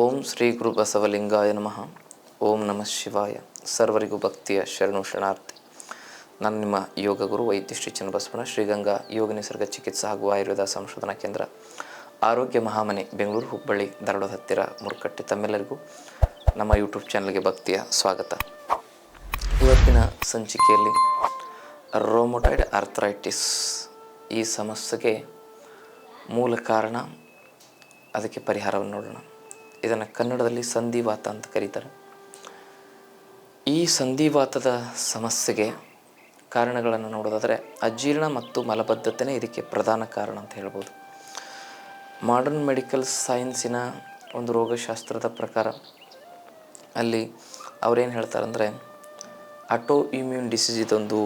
ಓಂ ಶ್ರೀ ಗುರು ಬಸವಲಿಂಗಾಯ ನಮಃ. ಓಂ ನಮಃ ಶಿವಾಯ. ಸರ್ವರಿಗೂ ಭಕ್ತಿಯ ಶರಣು ಶರಣಾರ್ಥಿ. ನಾನು ನಿಮ್ಮ ಯೋಗ ಗುರು ವೈದ್ಯ ಶ್ರೀ ಚನ್ನಬಸವನ ಶ್ರೀಗಂಗಾ ಯೋಗ ನಿಸರ್ಗ ಚಿಕಿತ್ಸಾ ಹಾಗೂ ಆಯುರ್ವೇದ ಸಂಶೋಧನಾ ಕೇಂದ್ರ ಆರೋಗ್ಯ ಮಹಾಮನೆ ಬೆಂಗಳೂರು ಹುಬ್ಬಳ್ಳಿ ಧಾರವಾಡದ ಹತ್ತಿರ ಮುರುಕಟ್ಟೆ ತಮ್ಮೆಲ್ಲರಿಗೂ ನಮ್ಮ ಯೂಟ್ಯೂಬ್ ಚಾನಲ್ಗೆ ಭಕ್ತಿಯ ಸ್ವಾಗತ. ಇವತ್ತಿನ ಸಂಚಿಕೆಯಲ್ಲಿ ರೋಮೊಟೈಡ್ ಆರ್ಥರೈಟಿಸ್ ಈ ಸಮಸ್ಯೆಗೆ ಮೂಲ ಕಾರಣ ಅದಕ್ಕೆ ಪರಿಹಾರವನ್ನು ನೋಡೋಣ. ಇದನ್ನು ಕನ್ನಡದಲ್ಲಿ ಸಂಧಿವಾತ ಅಂತ ಕರೀತಾರೆ. ಈ ಸಂಧಿವಾತದ ಸಮಸ್ಯೆಗೆ ಕಾರಣಗಳನ್ನು ನೋಡೋದಾದರೆ ಅಜೀರ್ಣ ಮತ್ತು ಮಲಬದ್ಧತೆನೇ ಇದಕ್ಕೆ ಪ್ರಧಾನ ಕಾರಣ ಅಂತ ಹೇಳ್ಬೋದು. ಮಾಡರ್ನ್ ಮೆಡಿಕಲ್ ಸೈನ್ಸಿನ ಒಂದು ರೋಗಶಾಸ್ತ್ರದ ಪ್ರಕಾರ ಅಲ್ಲಿ ಅವ್ರೇನು ಹೇಳ್ತಾರೆ ಅಂದರೆ ಆಟೋ ಇಮ್ಯೂನ್ ಡಿಸೀಸ್ ಇದೊಂದು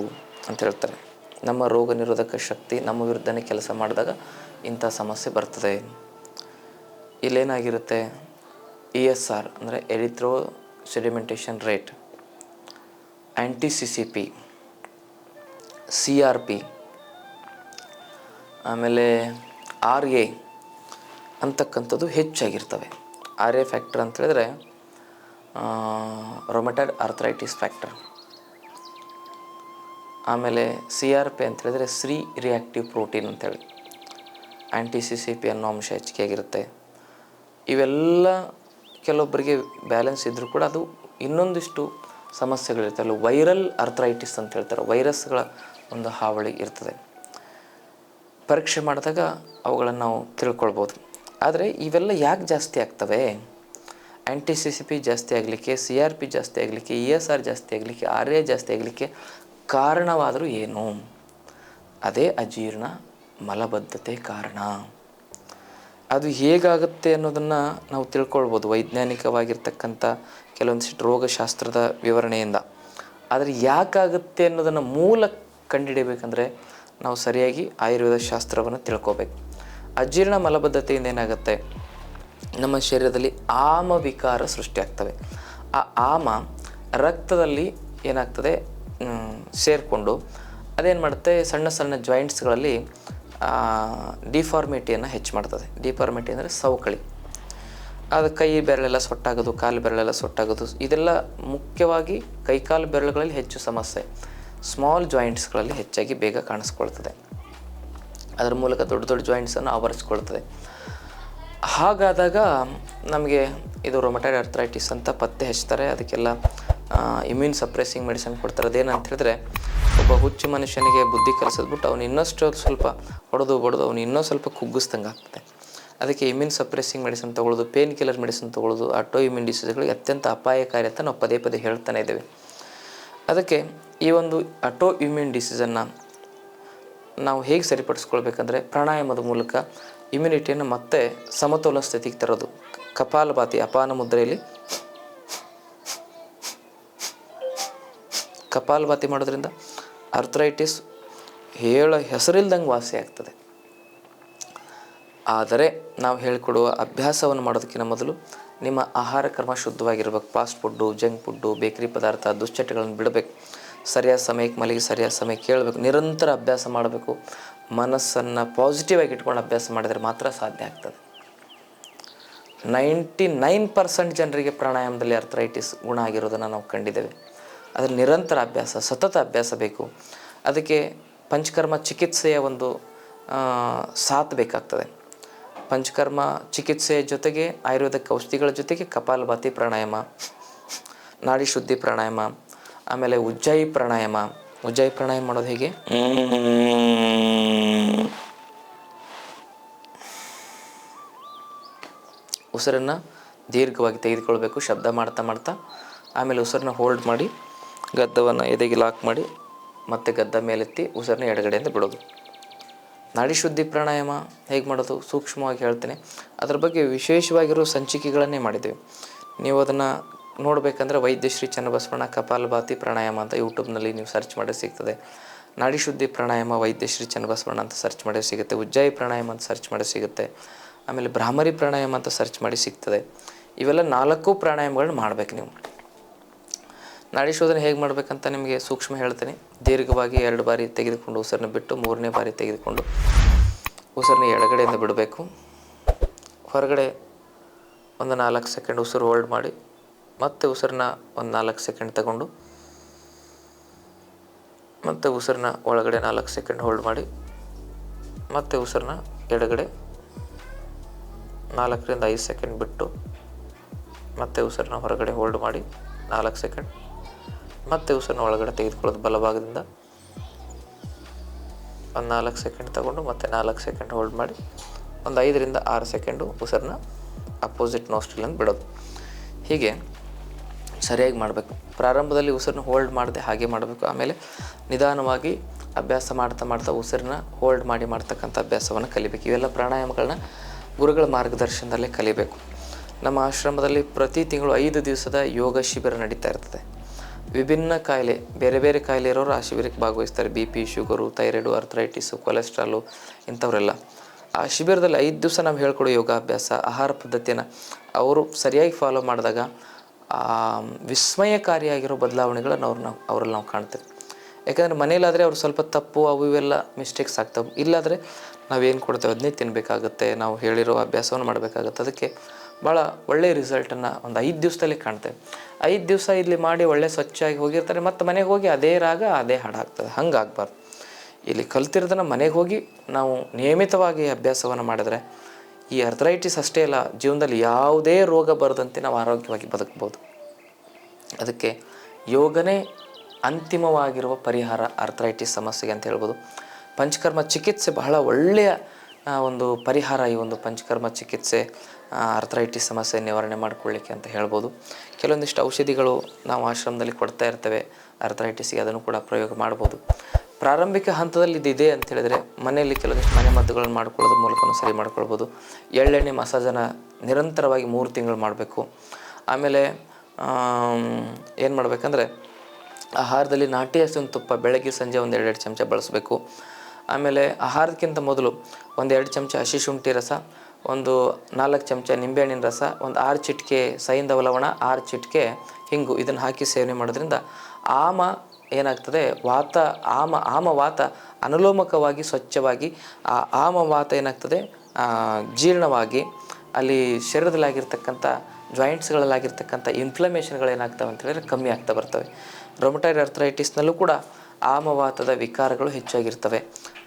ಅಂತ ಹೇಳ್ತಾರೆ. ನಮ್ಮ ರೋಗ ನಿರೋಧಕ ಶಕ್ತಿ ನಮ್ಮ ವಿರುದ್ಧನೇ ಕೆಲಸ ಮಾಡಿದಾಗ ಇಂಥ ಸಮಸ್ಯೆ ಬರ್ತದೆ. ಇಲ್ಲೇನಾಗಿರುತ್ತೆ? ಇ ಎಸ್ ಆರ್ ಅಂದರೆ erythro sedimentation rate anti C C P C R P ಆಮೇಲೆ ಆರ್ ಎ ಅಂತಕ್ಕಂಥದ್ದು ಹೆಚ್ಚಾಗಿರ್ತವೆ. ಆರ್ ಎ ಫ್ಯಾಕ್ಟರ್ ಅಂತ ಹೇಳಿದ್ರೆ ರೊಮೆಟೈಡ್ ಆರ್ಥರೈಟಿಸ್ ಫ್ಯಾಕ್ಟರ್ ಆಮೇಲೆ ಸಿ ಆರ್ ಪಿ ಅಂತ ಹೇಳಿದ್ರೆ ಸ್ರೀ ರಿಯಾಕ್ಟಿವ್ ಪ್ರೋಟೀನ್ ಅಂತೇಳಿ ಆ್ಯಂಟಿ ಸಿ ಸಿ ಪಿ ಅನ್ನೋ ಅಂಶ ಹೆಚ್ಚಿಗೆ ಆಗಿರುತ್ತೆ. ಇವೆಲ್ಲ ಕೆಲವೊಬ್ಬರಿಗೆ ಬ್ಯಾಲೆನ್ಸ್ ಇದ್ದರೂ ಕೂಡ ಅದು ಇನ್ನೊಂದಿಷ್ಟು ಸಮಸ್ಯೆಗಳಿರ್ತವೆ ಅಲ್ಲಿ ವೈರಲ್ ಅರ್ಥ್ರೈಟಿಸ್ ಅಂತ ಹೇಳ್ತಾರೆ. ವೈರಸ್ಗಳ ಒಂದು ಹಾವಳಿ ಇರ್ತದೆ. ಪರೀಕ್ಷೆ ಮಾಡಿದಾಗ ಅವುಗಳನ್ನು ನಾವು ತಿಳ್ಕೊಳ್ಬೋದು. ಆದರೆ ಇವೆಲ್ಲ ಯಾಕೆ ಜಾಸ್ತಿ ಆಗ್ತವೆ? ಆ್ಯಂಟಿ ಸಿ ಸಿ ಪಿ ಜಾಸ್ತಿ ಆಗಲಿಕ್ಕೆ ಸಿ ಆರ್ ಪಿ ಜಾಸ್ತಿ ಆಗಲಿಕ್ಕೆ ಇ ಎಸ್ ಆರ್ ಜಾಸ್ತಿ ಆಗಲಿಕ್ಕೆ ಆರ್ ಎ ಜಾಸ್ತಿ ಆಗಲಿಕ್ಕೆ ಕಾರಣವಾದರೂ ಏನು? ಅದೇ ಅಜೀರ್ಣ ಮಲಬದ್ಧತೆ ಕಾರಣ. ಅದು ಹೇಗಾಗುತ್ತೆ ಅನ್ನೋದನ್ನು ನಾವು ತಿಳ್ಕೊಳ್ಬೋದು ವೈಜ್ಞಾನಿಕವಾಗಿರ್ತಕ್ಕಂಥ ಕೆಲವೊಂದಿಷ್ಟು ರೋಗಶಾಸ್ತ್ರದ ವಿವರಣೆಯಿಂದ. ಆದರೆ ಯಾಕಾಗುತ್ತೆ ಅನ್ನೋದನ್ನು ಮೂಲ ಕಂಡುಹಿಡಿಯಬೇಕಂದ್ರೆ ನಾವು ಸರಿಯಾಗಿ ಆಯುರ್ವೇದ ಶಾಸ್ತ್ರವನ್ನು ತಿಳ್ಕೊಬೇಕು. ಅಜೀರ್ಣ ಮಲಬದ್ಧತೆಯಿಂದ ಏನಾಗುತ್ತೆ? ನಮ್ಮ ಶರೀರದಲ್ಲಿ ಆಮ ವಿಕಾರ ಸೃಷ್ಟಿಯಾಗ್ತವೆ ಆ ಆಮ ರಕ್ತದಲ್ಲಿ ಏನಾಗ್ತದೆ? ಸೇರಿಕೊಂಡು ಅದೇನು ಮಾಡುತ್ತೆ? ಸಣ್ಣ ಸಣ್ಣ ಜಾಯಿಂಟ್ಸ್ಗಳಲ್ಲಿ ಡಿಫಾರ್ಮಿಟಿಯನ್ನು ಹೆಚ್ಚು ಮಾಡ್ತದೆ. ಡಿಫಾರ್ಮಿಟಿ ಅಂದರೆ ಸವಕಳಿ. ಅದು ಕೈ ಬೆರಳೆಲ್ಲ ಸೊಟ್ಟಾಗೋದು, ಕಾಲು ಬೆರಳೆಲ್ಲ ಸೊಟ್ಟಾಗೋದು, ಇದೆಲ್ಲ ಮುಖ್ಯವಾಗಿ ಕೈಕಾಲು ಬೆರಳುಗಳಲ್ಲಿ ಹೆಚ್ಚು ಸಮಸ್ಯೆ. ಸ್ಮಾಲ್ ಜಾಯಿಂಟ್ಸ್ಗಳಲ್ಲಿ ಹೆಚ್ಚಾಗಿ ಬೇಗ ಕಾಣಿಸ್ಕೊಳ್ತದೆ. ಅದರ ಮೂಲಕ ದೊಡ್ಡ ದೊಡ್ಡ ಜಾಯಿಂಟ್ಸನ್ನು ಆವರಿಸ್ಕೊಳ್ತದೆ. ಹಾಗಾದಾಗ ನಮಗೆ ಇದು ರೊಮಟೈಡ್ ಅರ್ಥರೈಟಿಸ್ ಅಂತ ಪತ್ತೆ ಹಚ್ತಾರೆ. ಅದಕ್ಕೆಲ್ಲ ಇಮ್ಯೂನ್ ಸಪ್ರೆಸಿಂಗ್ ಮೆಡಿಸನ್ ಕೊಡ್ತಾರೆ. ಅದೇನಂತ ಹೇಳಿದ್ರೆ ಒಬ್ಬ ಹುಚ್ಚು ಮನುಷ್ಯನಿಗೆ ಬುದ್ಧಿ ಕಲಿಸಿದ್ಬಿಟ್ಟು ಅವನು ಇನ್ನಷ್ಟು ಸ್ವಲ್ಪ ಹೊಡೆದು ಬಡ್ದು ಅವನು ಇನ್ನೂ ಸ್ವಲ್ಪ ಕುಗ್ಗಿಸ್ದಂಗೆ ಆಗ್ತದೆ. ಅದಕ್ಕೆ ಇಮ್ಯೂನ್ ಸಪ್ರೆಸಿಂಗ್ ಮೆಡಿಸಿನ್ ತೊಗೊಳ್ಳೋದು ಪೇನ್ ಕಿಲ್ಲರ್ ಮೆಡಿಸಿನ್ ತೊಗೊಳ್ಳೋದು ಆಟೋ ಇಮ್ಯೂನ್ ಡಿಸೀಸ್ಗಳಿಗೆ ಅತ್ಯಂತ ಅಪಾಯಕಾರಿ ಅಂತ ನಾವು ಪದೇ ಪದೇ ಹೇಳ್ತಾನೆ ಇದ್ದೇವೆ. ಅದಕ್ಕೆ ಈ ಒಂದು ಅಟೋ ಇಮ್ಯೂನ್ ಡಿಸೀಸನ್ನು ನಾವು ಹೇಗೆ ಸರಿಪಡಿಸ್ಕೊಳ್ಬೇಕಂದ್ರೆ ಪ್ರಾಣಾಯಾಮದ ಮೂಲಕ ಇಮ್ಯುನಿಟಿಯನ್ನು ಮತ್ತೆ ಸಮತೋಲನ ಸ್ಥಿತಿಗೆ ತರೋದು. ಕಪಾಲಭಾತಿ, ಅಪಾನ ಮುದ್ರೆಯಲ್ಲಿ ಕಪಾಲಭಾತಿ ಮಾಡೋದ್ರಿಂದ ಅರ್ಥರೈಟಿಸ್ ಹೇಳೋ ಹೆಸರಿಲ್ದಂಗೆ ವಾಸಿ ಆಗ್ತದೆ. ಆದರೆ ನಾವು ಹೇಳಿಕೊಡುವ ಅಭ್ಯಾಸವನ್ನು ಮಾಡೋದಕ್ಕಿಂತ ಮೊದಲು ನಿಮ್ಮ ಆಹಾರ ಕ್ರಮ ಶುದ್ಧವಾಗಿರ್ಬೇಕು. Fast food, junk food, bakery ಪದಾರ್ಥ, ದುಶ್ಚಟಗಳನ್ನು ಬಿಡಬೇಕು. ಸರಿಯಾದ ಸಮಯಕ್ಕೆ ಮಲಗಿ, ಸರಿಯಾದ ಸಮಯಕ್ಕೆ ಕೇಳಬೇಕು. ನಿರಂತರ ಅಭ್ಯಾಸ ಮಾಡಬೇಕು. ಮನಸ್ಸನ್ನು ಪಾಸಿಟಿವ್ ಆಗಿ ಇಟ್ಕೊಂಡು ಅಭ್ಯಾಸ ಮಾಡಿದರೆ ಮಾತ್ರ ಸಾಧ್ಯ ಆಗ್ತದೆ. ನೈಂಟಿ ನೈನ್ ಪರ್ಸೆಂಟ್ ಜನರಿಗೆ ಪ್ರಾಣಾಯಾಮದಲ್ಲಿ ಅರ್ಥ್ರೈಟಿಸ್ ಗುಣ ಆಗಿರೋದನ್ನು ನಾವು ಕಂಡಿದ್ದೇವೆ. ಅದರ ನಿರಂತರ ಅಭ್ಯಾಸ, ಸತತ ಅಭ್ಯಾಸ ಬೇಕು. ಅದಕ್ಕೆ ಪಂಚಕರ್ಮ ಚಿಕಿತ್ಸೆಯ ಒಂದು ಸಾಥ್ ಬೇಕಾಗ್ತದೆ. ಪಂಚಕರ್ಮ ಚಿಕಿತ್ಸೆಯ ಜೊತೆಗೆ ಆಯುರ್ವೇದಿಕ್ ಔಷಧಿಗಳ ಜೊತೆಗೆ ಕಪಾಲಭಾತಿ ಪ್ರಾಣಾಯಾಮ, ನಾಡಿ ಶುದ್ಧಿ ಪ್ರಾಣಾಯಾಮ, ಆಮೇಲೆ ಉಜ್ಜಾಯಿ ಪ್ರಾಣಾಯಾಮ. ಉಜ್ಜಾಯಿ ಪ್ರಾಣಾಯಾಮ ಮಾಡೋದು ಹೇಗೆ? ಉಸಿರನ್ನು ದೀರ್ಘವಾಗಿ ತೆಗೆದುಕೊಳ್ಬೇಕು, ಶಬ್ದ ಮಾಡ್ತಾ ಮಾಡ್ತಾ. ಆಮೇಲೆ ಉಸಿರನ್ನ ಹೋಲ್ಡ್ ಮಾಡಿ ಗದ್ದವನ್ನು ಎದೆಗೆ ಲಾಕ್ ಮಾಡಿ ಮತ್ತೆ ಗದ್ದ ಮೇಲೆತ್ತಿ ಉಸಿರನ್ನ ಎಡಗಡೆಯಿಂದ ಬಿಡೋದು. ನಾಡಿ ಶುದ್ಧಿ ಪ್ರಾಣಾಯಾಮ ಹೇಗೆ ಮಾಡೋದು? ಸೂಕ್ಷ್ಮವಾಗಿ ಹೇಳ್ತೇನೆ. ಅದರ ಬಗ್ಗೆ ವಿಶೇಷವಾಗಿರೋ ಸಂಚಿಕೆಗಳನ್ನೇ ಮಾಡಿದ್ದೇವೆ ನೀವು ಅದನ್ನು ನೋಡಬೇಕಂದ್ರೆ ವೈದ್ಯಶ್ರೀ ಚನ್ನಬಸವಣ್ಣ ಕಪಾಲಭಾತಿ ಪ್ರಾಣಾಯಾಮ ಅಂತ ಯೂಟ್ಯೂಬ್ನಲ್ಲಿ ನೀವು ಸರ್ಚ್ ಮಾಡಿ ಸಿಗ್ತದೆ. ನಾಡಿ ಶುದ್ಧಿ ಪ್ರಾಣಾಯಾಮ ವೈದ್ಯಶ್ರೀ ಚನ್ನಬಸವಣ್ಣ ಅಂತ ಸರ್ಚ್ ಮಾಡಿ ಸಿಗುತ್ತೆ. ಉಜ್ಜಾಯಿ ಪ್ರಾಣಾಯಾಮ ಅಂತ ಸರ್ಚ್ ಮಾಡಿ ಸಿಗುತ್ತೆ. ಆಮೇಲೆ ಭ್ರಾಮರಿ ಪ್ರಾಣಾಯಾಮ ಅಂತ ಸರ್ಚ್ ಮಾಡಿ ಸಿಗ್ತದೆ. ಇವೆಲ್ಲ ನಾಲ್ಕು ಪ್ರಾಣಾಯಾಮಗಳನ್ನ ಮಾಡ್ಬೇಕು ನೀವು. ನಾಡಿ ಶೋಧನೆ ಹೇಗೆ ಮಾಡಬೇಕಂತ ನಿಮಗೆ ಸೂಕ್ಷ್ಮ ಹೇಳ್ತೀನಿ. ದೀರ್ಘವಾಗಿ ಎರಡು ಬಾರಿ ತೆಗೆದುಕೊಂಡು ಉಸಿರನ್ನ ಬಿಟ್ಟು ಮೂರನೇ ಬಾರಿ ತೆಗೆದುಕೊಂಡು ಉಸಿರನ್ನ ಎಡಗಡೆಯಿಂದ ಬಿಡಬೇಕು. ಹೊರಗಡೆ ಒಂದು ನಾಲ್ಕು ಸೆಕೆಂಡ್ ಉಸಿರು ಹೋಲ್ಡ್ ಮಾಡಿ, ಮತ್ತೆ ಉಸಿರನ್ನ ಒಂದು ನಾಲ್ಕು ಸೆಕೆಂಡ್ ತಗೊಂಡು, ಮತ್ತೆ ಉಸಿರನ್ನ ಒಳಗಡೆ ನಾಲ್ಕು ಸೆಕೆಂಡ್ ಹೋಲ್ಡ್ ಮಾಡಿ, ಮತ್ತೆ ಉಸಿರನ್ನ ಎಡಗಡೆ ನಾಲ್ಕರಿಂದ ಐದು ಸೆಕೆಂಡ್ ಬಿಟ್ಟು, ಮತ್ತೆ ಉಸಿರನ್ನ ಹೊರಗಡೆ ಹೋಲ್ಡ್ ಮಾಡಿ ನಾಲ್ಕು ಸೆಕೆಂಡ್. ಮತ್ತೆ ಉಸಿರನ್ನ ಒಳಗಡೆ ತೆಗೆದುಕೊಳ್ಳೋದು ಬಲಭಾಗದಿಂದ. ಒಂದು ನಾಲ್ಕು ಸೆಕೆಂಡ್ ತಗೊಂಡು ಮತ್ತೆ ನಾಲ್ಕು ಸೆಕೆಂಡ್ ಹೋಲ್ಡ್ ಮಾಡಿ, ಒಂದು ಐದರಿಂದ ಆರು ಸೆಕೆಂಡು ಉಸಿರನ್ನ ಅಪೋಸಿಟ್ ನೋಸ್ಟ್ರಿಲನ್ನು ಬಿಡೋದು. ಹೀಗೆ ಸರಿಯಾಗಿ ಮಾಡಬೇಕು. ಪ್ರಾರಂಭದಲ್ಲಿ ಉಸಿರನ್ನ ಹೋಲ್ಡ್ ಮಾಡದೆ ಹಾಗೆ ಮಾಡಬೇಕು. ಆಮೇಲೆ ನಿಧಾನವಾಗಿ ಅಭ್ಯಾಸ ಮಾಡ್ತಾ ಮಾಡ್ತಾ ಉಸಿರನ್ನ ಹೋಲ್ಡ್ ಮಾಡಿ ಮಾಡ್ತಕ್ಕಂಥ ಅಭ್ಯಾಸವನ್ನು ಕಲಿಬೇಕು. ಇವೆಲ್ಲ ಪ್ರಾಣಾಯಾಮಗಳನ್ನ ಗುರುಗಳ ಮಾರ್ಗದರ್ಶನದಲ್ಲೇ ಕಲಿಬೇಕು. ನಮ್ಮ ಆಶ್ರಮದಲ್ಲಿ ಪ್ರತಿ ತಿಂಗಳು ಐದು ದಿವಸದ ಯೋಗ ಶಿಬಿರ ನಡೀತಾ ಇರ್ತದೆ. ವಿಭಿನ್ನ ಕಾಯಿಲೆ, ಬೇರೆ ಬೇರೆ ಕಾಯಿಲೆ ಇರೋರು ಆ ಶಿಬಿರಕ್ಕೆ ಭಾಗವಹಿಸ್ತಾರೆ. B P, sugar, thyroid arthritis cholesterol ಇಂಥವರೆಲ್ಲ. ಆ ಶಿಬಿರದಲ್ಲಿ ಐದು ದಿವಸ ನಾವು ಹೇಳ್ಕೊಡೋ ಯೋಗಾಭ್ಯಾಸ, ಆಹಾರ ಪದ್ಧತಿಯನ್ನು ಅವರು ಸರಿಯಾಗಿ ಫಾಲೋ ಮಾಡಿದಾಗ ವಿಸ್ಮಯಕಾರಿಯಾಗಿರೋ ಬದಲಾವಣೆಗಳನ್ನು ಅವ್ರು ನಾವು, ಅವರಲ್ಲಿ ನಾವು ಕಾಣ್ತೇವೆ. ಯಾಕಂದರೆ ಮನೇಲಾದರೆ ಅವ್ರು ಸ್ವಲ್ಪ ತಪ್ಪು, ಅವು ಇವೆಲ್ಲ ಮಿಸ್ಟೇಕ್ಸ್ ಆಗ್ತವೆ. ಇಲ್ಲಾದರೆ ನಾವೇನು ಕೊಡ್ತೇವೆ? ಅದನ್ನೇ ತಿನ್ನಬೇಕಾಗುತ್ತೆ ನಾವು ಹೇಳಿರೋ ಅಭ್ಯಾಸವನ್ನು ಮಾಡಬೇಕಾಗುತ್ತೆ. ಅದಕ್ಕೆ ಭಾಳ ಒಳ್ಳೆಯ ರಿಸಲ್ಟನ್ನು ಒಂದು ಐದು ದಿವಸದಲ್ಲಿ ಕಾಣ್ತೇವೆ. ಐದು ದಿವಸ ಇಲ್ಲಿ ಮಾಡಿ ಒಳ್ಳೆ ಸ್ವಚ್ಛಾಗಿ ಹೋಗಿರ್ತಾರೆ, ಮತ್ತು ಮನೆಗೆ ಹೋಗಿ ಅದೇ ರಾಗ, ಅದೇ ಹಾಡಾಗ್ತದೆ. ಹಂಗೆ ಆಗಬಾರ್ದು ಇಲ್ಲಿ ಕಲ್ತಿರೋದನ್ನು ಮನೆಗೆ ಹೋಗಿ ನಾವು ನಿಯಮಿತವಾಗಿ ಅಭ್ಯಾಸವನ್ನು ಮಾಡಿದ್ರೆ ಈ ಅರ್ಥರೈಟಿಸ್ ಅಷ್ಟೇ ಅಲ್ಲ, ಜೀವನದಲ್ಲಿ ಯಾವುದೇ ರೋಗ ಬರದಂತೆ ನಾವು ಆರೋಗ್ಯವಾಗಿ ಬದುಕ್ಬೋದು. ಅದಕ್ಕೆ ಯೋಗನೇ ಅಂತಿಮವಾಗಿರುವ ಪರಿಹಾರ ಅರ್ಥರೈಟಿಸ್ ಸಮಸ್ಯೆಗೆ ಅಂತ ಹೇಳ್ಬೋದು. ಪಂಚಕರ್ಮ ಚಿಕಿತ್ಸೆ ಬಹಳ ಒಳ್ಳೆಯ ಒಂದು ಪರಿಹಾರ, ಈ ಒಂದು ಪಂಚಕರ್ಮ ಚಿಕಿತ್ಸೆ ಅರ್ಥರೈಟಿಸ್ ಸಮಸ್ಯೆ ನಿವಾರಣೆ ಮಾಡಿಕೊಳ್ಳಿಕ್ಕೆ ಅಂತ ಹೇಳ್ಬೋದು. ಕೆಲವೊಂದಿಷ್ಟು ಔಷಧಿಗಳು ನಾವು ಆಶ್ರಮದಲ್ಲಿ ಕೊಡ್ತಾ ಇರ್ತೇವೆ. ಅರ್ಥರೈಟಿಸ್ಗೆ ಅದನ್ನು ಕೂಡ ಪ್ರಯೋಗ ಮಾಡ್ಬೋದು. ಪ್ರಾರಂಭಿಕ ಹಂತದಲ್ಲಿ ಇದಿದೆ ಅಂತ ಹೇಳಿದರೆ, ಮನೆಯಲ್ಲಿ ಕೆಲವೊಂದಿಷ್ಟು ಮನೆ ಮದ್ದುಗಳನ್ನು ಮಾಡ್ಕೊಳ್ಳೋದ್ರ ಮೂಲಕನೂ ಸರಿ ಮಾಡ್ಕೊಳ್ಬೋದು. ಎಳ್ಳೆಣ್ಣೆ ಮಸಾಜನ್ನು ನಿರಂತರವಾಗಿ ಮೂರು ತಿಂಗಳು ಮಾಡಬೇಕು. ಆಮೇಲೆ ಏನು ಮಾಡಬೇಕಂದ್ರೆ, ಆಹಾರದಲ್ಲಿ ನಾಟಿ ಹಸುವಿನ ತುಪ್ಪ ಬೆಳಗ್ಗೆ ಸಂಜೆ ಒಂದು ಎರಡೆರಡು ಚಮಚ ಬಳಸಬೇಕು. ಆಮೇಲೆ ಆಹಾರಕ್ಕಿಂತ ಮೊದಲು ಒಂದು ಎರಡು ಚಮಚ ಹಸಿ ಶುಂಠಿ ರಸ, ಒಂದು ನಾಲ್ಕು ಚಮಚ ನಿಂಬೆಹಣ್ಣಿನ ರಸ, ಒಂದು ಆರು ಚಿಟಿಕೆ ಸೈಂಧವ ಲವಣ ಆರು ಚಿಟಿಕೆ ಹಿಂಗು ಇದನ್ನು ಹಾಕಿ ಸೇವನೆ ಮಾಡೋದ್ರಿಂದ ಆಮ ಏನಾಗ್ತದೆ, ವಾತ, ಆಮ ಆಮ ವಾತ ಅನುಲೋಮಕವಾಗಿ ಸ್ವಚ್ಛವಾಗಿ, ಆ ಆಮ ವಾತ ಏನಾಗ್ತದೆ ಜೀರ್ಣವಾಗಿ ಅಲ್ಲಿ ಶರೀರದಲ್ಲಾಗಿರ್ತಕ್ಕಂಥ ಜಾಯಿಂಟ್ಸ್ಗಳಲ್ಲಾಗಿರ್ತಕ್ಕಂಥ ಇನ್ಫ್ಲಮೇಷನ್ಗಳೇನಾಗ್ತವೆ ಅಂತ ಹೇಳಿದ್ರೆ ಕಮ್ಮಿ ಆಗ್ತಾ ಬರ್ತವೆ. ರೊಮಟೈಡ್ ಅರ್ಥರೈಟಿಸ್ನಲ್ಲೂ ಕೂಡ ಆಮವಾತದ ವಿಕಾರಗಳು ಹೆಚ್ಚಾಗಿರ್ತವೆ.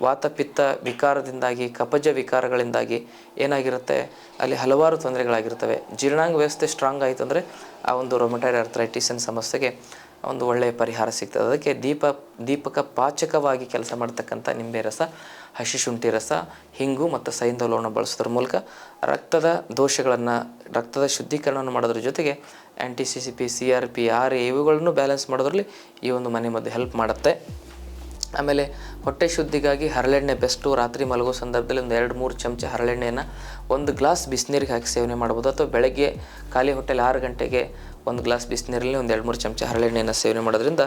ವಾತಪಿತ್ತ ವಿಕಾರದಿಂದಾಗಿ, ಕಪಜ ವಿಕಾರಗಳಿಂದಾಗಿ ಏನಾಗಿರುತ್ತೆ? ಅಲ್ಲಿ ಹಲವಾರು ತೊಂದರೆಗಳಾಗಿರ್ತವೆ. ಜೀರ್ಣಾಂಗ ವ್ಯವಸ್ಥೆ ಸ್ಟ್ರಾಂಗ್ ಆಯಿತು ಅಂದರೆ ಆ ಒಂದು ರೊಮಟೈಡ್ ಅನ್ನ ಸಮಸ್ಯೆಗೆ ಒಂದು ಒಳ್ಳೆಯ ಪರಿಹಾರ ಸಿಗ್ತದೆ. ಅದಕ್ಕೆ ದೀಪ, ದೀಪಕ ಪಾಚಕವಾಗಿ ಕೆಲಸ ಮಾಡ್ತಕ್ಕಂಥ ನಿಂಬೆ ರಸ, ಹಸಿ ಶುಂಠಿ ರಸ, ಹಿಂಗು ಮತ್ತು ಸೈಂಧವಲವನ್ನು ಬಳಸೋದ್ರ ಮೂಲಕ ರಕ್ತದ ದೋಷಗಳನ್ನು, ರಕ್ತದ ಶುದ್ಧೀಕರಣವನ್ನು ಮಾಡೋದ್ರ ಜೊತೆಗೆ anti C C P C R P R ಇವುಗಳನ್ನು ಬ್ಯಾಲೆನ್ಸ್ ಮಾಡೋದ್ರಲ್ಲಿ ಈ ಒಂದು ಮನೆ ಮದ್ದು ಹೆಲ್ಪ್ ಮಾಡುತ್ತೆ. ಆಮೇಲೆ ಹೊಟ್ಟೆ ಶುದ್ಧಿಗಾಗಿ ಹರಳೆಣ್ಣೆ ಬೆಸ್ಟು ರಾತ್ರಿ ಮಲಗೋ ಸಂದರ್ಭದಲ್ಲಿ ಒಂದು ಎರಡು ಮೂರು ಚಮಚ ಹರಳೆಣ್ಣೆಯನ್ನು ಒಂದು ಗ್ಲಾಸ್ ಬಿಸಿನೀರಿಗೆ ಹಾಕಿ ಸೇವನೆ ಮಾಡ್ಬೋದು ಅಥವಾ ಬೆಳಗ್ಗೆ ಖಾಲಿ ಹೊಟ್ಟೆಲಿ ಆರು ಗಂಟೆಗೆ ಒಂದು ಗ್ಲಾಸ್ ಬಿಸಿನೀರಲ್ಲಿ ಒಂದು ಎರಡು ಮೂರು ಚಮಚ ಹರಳೆಣ್ಣೆಯನ್ನು ಸೇವನೆ ಮಾಡೋದ್ರಿಂದ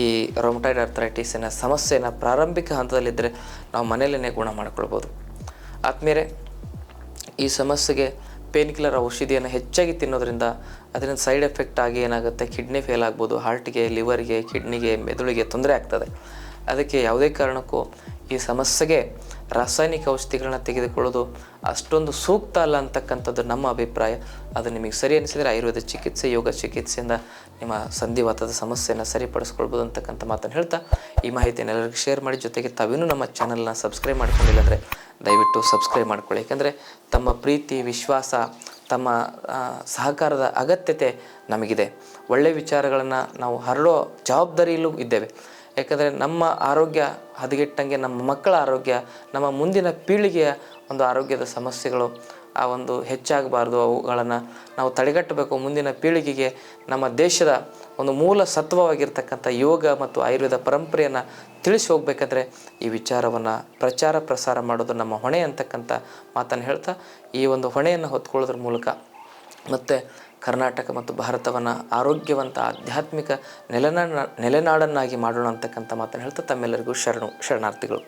ಈ ರೊಮಟೈಡ್ ಅರ್ಥರೈಟಿಸಿನ ಸಮಸ್ಯೆನ ಪ್ರಾರಂಭಿಕ ಹಂತದಲ್ಲಿದ್ದರೆ ನಾವು ಮನೆಯಲ್ಲೇ ಗುಣ ಮಾಡಿಕೊಳ್ಬೋದು ಆದ್ಮೇಲೆ ಈ ಸಮಸ್ಯೆಗೆ ಪೇನ್ ಕಿಲ್ಲರ್ ಔಷಧಿಯನ್ನು ಹೆಚ್ಚಾಗಿ ತಿನ್ನೋದ್ರಿಂದ ಅದರಿಂದ ಸೈಡ್ ಎಫೆಕ್ಟ್ ಆಗಿ ಏನಾಗುತ್ತೆ? ಕಿಡ್ನಿ ಫೇಲ್ ಆಗ್ಬೋದು ಹಾರ್ಟ್ಗೆ ಲಿವರ್ಗೆ ಕಿಡ್ನಿಗೆ ಮೆದುಳಿಗೆ ತೊಂದರೆ ಆಗ್ತದೆ. ಅದಕ್ಕೆ ಯಾವುದೇ ಕಾರಣಕ್ಕೂ ಈ ಸಮಸ್ಯೆಗೆ ರಾಸಾಯನಿಕ ಔಷಧಿಗಳನ್ನ ತೆಗೆದುಕೊಳ್ಳೋದು ಅಷ್ಟೊಂದು ಸೂಕ್ತ ಅಲ್ಲ ಅಂತಕ್ಕಂಥದ್ದು ನಮ್ಮ ಅಭಿಪ್ರಾಯ. ಅದು ನಿಮಗೆ ಸರಿ ಅನಿಸಿದರೆ ಆಯುರ್ವೇದ ಚಿಕಿತ್ಸೆ, ಯೋಗ ಚಿಕಿತ್ಸೆಯಿಂದ ನಿಮ್ಮ ಸಂಧಿವಾತದ ಸಮಸ್ಯೆಯನ್ನು ಸರಿಪಡಿಸ್ಕೊಳ್ಬೋದು ಅಂತಕ್ಕಂಥ ಮಾತನ್ನು ಹೇಳ್ತಾ ಈ ಮಾಹಿತಿಯನ್ನು ಎಲ್ಲರಿಗೂ ಶೇರ್ ಮಾಡಿ. ಜೊತೆಗೆ ತಾವಿನ್ನೂ ನಮ್ಮ ಚಾನಲ್ನ ಸಬ್ಸ್ಕ್ರೈಬ್ ಮಾಡ್ಕೊಂಡಿಲ್ಲ ಅಂದರೆ ದಯವಿಟ್ಟು ಸಬ್ಸ್ಕ್ರೈಬ್ ಮಾಡ್ಕೊಳ್ಳಿ. ಯಾಕಂದರೆ ತಮ್ಮ ಪ್ರೀತಿ, ವಿಶ್ವಾಸ ತಮ್ಮ ಸಹಕಾರದ ಅಗತ್ಯತೆ ನಮಗಿದೆ. ಒಳ್ಳೆಯ ವಿಚಾರಗಳನ್ನು ನಾವು ಹರಡೋ ಜವಾಬ್ದಾರಿಯಲ್ಲೂ ಇದ್ದೇವೆ. ಯಾಕಂದರೆ ನಮ್ಮ ಆರೋಗ್ಯ ಹದಗೆಟ್ಟಂಗೆ ನಮ್ಮ ಮಕ್ಕಳ ಆರೋಗ್ಯ, ನಮ್ಮ ಮುಂದಿನ ಪೀಳಿಗೆಯ ಒಂದು ಆರೋಗ್ಯದ ಸಮಸ್ಯೆಗಳು ಆ ಒಂದು ಹೆಚ್ಚಾಗಬಾರ್ದು. ಅವುಗಳನ್ನು ನಾವು ತಡೆಗಟ್ಟಬೇಕು. ಮುಂದಿನ ಪೀಳಿಗೆಗೆ ನಮ್ಮ ದೇಶದ ಒಂದು ಮೂಲ ಸತ್ವವಾಗಿರ್ತಕ್ಕಂಥ ಯೋಗ ಮತ್ತು ಆಯುರ್ವೇದ ಪರಂಪರೆಯನ್ನು ತಿಳಿಸಿ ಹೋಗ್ಬೇಕಾದ್ರೆ ಈ ವಿಚಾರವನ್ನು ಪ್ರಚಾರ ಪ್ರಸಾರ ಮಾಡೋದು ನಮ್ಮ ಹೊಣೆ ಅಂತಕ್ಕಂಥ ಮಾತನ್ನು ಹೇಳ್ತಾ ಈ ಒಂದು ಹೊಣೆಯನ್ನು ಹೊತ್ಕೊಳ್ಳೋದ್ರ ಮೂಲಕ ಮತ್ತು ಕರ್ನಾಟಕ ಮತ್ತು ಭಾರತವನ್ನು ಆರೋಗ್ಯವಂತ ಆಧ್ಯಾತ್ಮಿಕ ನೆಲೆನಾಡ ನೆಲೆನಾಡನ್ನಾಗಿ ಮಾಡೋಣ ಅಂತಕ್ಕಂಥ ಮಾತನ್ನು ಹೇಳ್ತಾ ತಮ್ಮೆಲ್ಲರಿಗೂ ಶರಣು ಶರಣಾರ್ಥಿಗಳು.